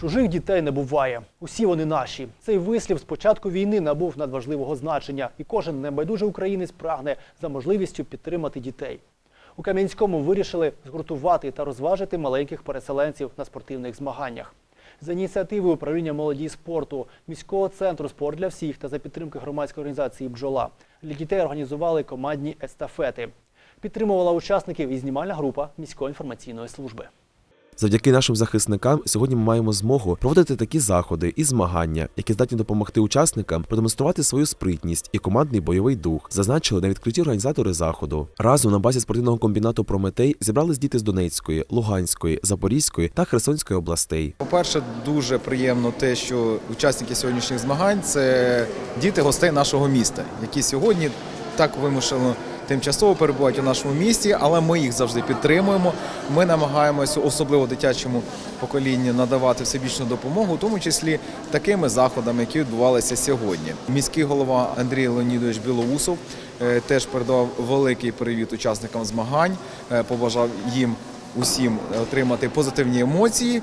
Чужих дітей не буває. Усі вони наші. Цей вислів з початку війни набув надважливого значення, і кожен небайдужий українець прагне за можливістю підтримати дітей. У Кам'янському вирішили згуртувати та розважити маленьких переселенців на спортивних змаганнях. За ініціативи управління молоді спорту, міського центру спорт для всіх та за підтримки громадської організації Бджола для дітей організували командні естафети. Підтримувала учасників і знімальна група міської інформаційної служби. Завдяки нашим захисникам сьогодні ми маємо змогу проводити такі заходи і змагання, які здатні допомогти учасникам продемонструвати свою спритність і командний бойовий дух, зазначили на відкритті організатори заходу. Разом на базі спортивного комбінату Прометей зібрались діти з Донецької, Луганської, Запорізької та Херсонської областей. По-перше, дуже приємно те, що учасники сьогоднішніх змагань це діти гостей нашого міста, які сьогодні так вимушено тимчасово перебувають у нашому місті, але ми їх завжди підтримуємо. Ми намагаємося, особливо дитячому поколінню, надавати всебічну допомогу, у тому числі такими заходами, які відбувалися сьогодні. Міський голова Андрій Леонідович Білоусов е, теж передав великий привіт учасникам змагань, е, побажав їм усім отримати позитивні емоції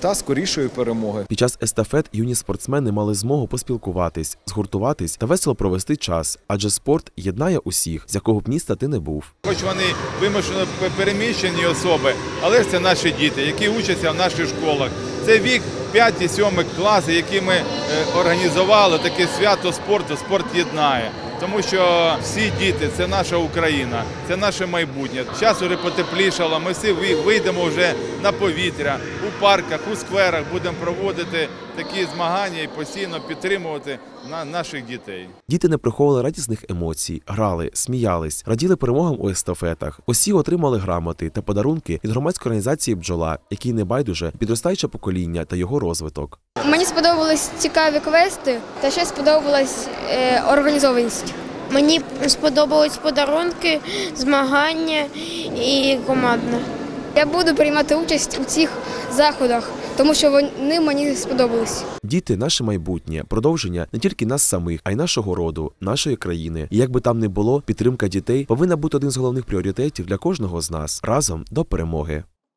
та скорішої перемоги. Під час естафет юні спортсмени мали змогу поспілкуватись, згуртуватись та весело провести час, адже спорт єднає усіх, з якого б міста ти не був. Хоч вони вимушено переміщені особи, але ж це наші діти, які учаться в наших школах. Це вік 5-7 класи, які ми е, організували таке свято спорту, спорт єднає. Тому що всі діти це наша Україна, це наше майбутнє. Зараз уже потеплішало. Ми всі ви- вийдемо вже на повітря у парках, у скверах будемо проводити такі змагання і постійно підтримувати на наших дітей. Діти не приховували радісних емоцій, грали, сміялись, раділи перемогам у естафетах. Усі отримали грамоти та подарунки від громадської організації Бджола, який не байдуже підростаюче покоління та його розвиток. Мені сподобались цікаві квести та ще сподобалась е, організованість. Мені сподобались подарунки, змагання і командне. Я буду приймати участь у цих заходах, тому що вони мені сподобались. Діти наше майбутнє, продовження не тільки нас самих, а й нашого роду, нашої країни. І як би там не було, підтримка дітей повинна бути один з головних пріоритетів для кожного з нас разом до перемоги.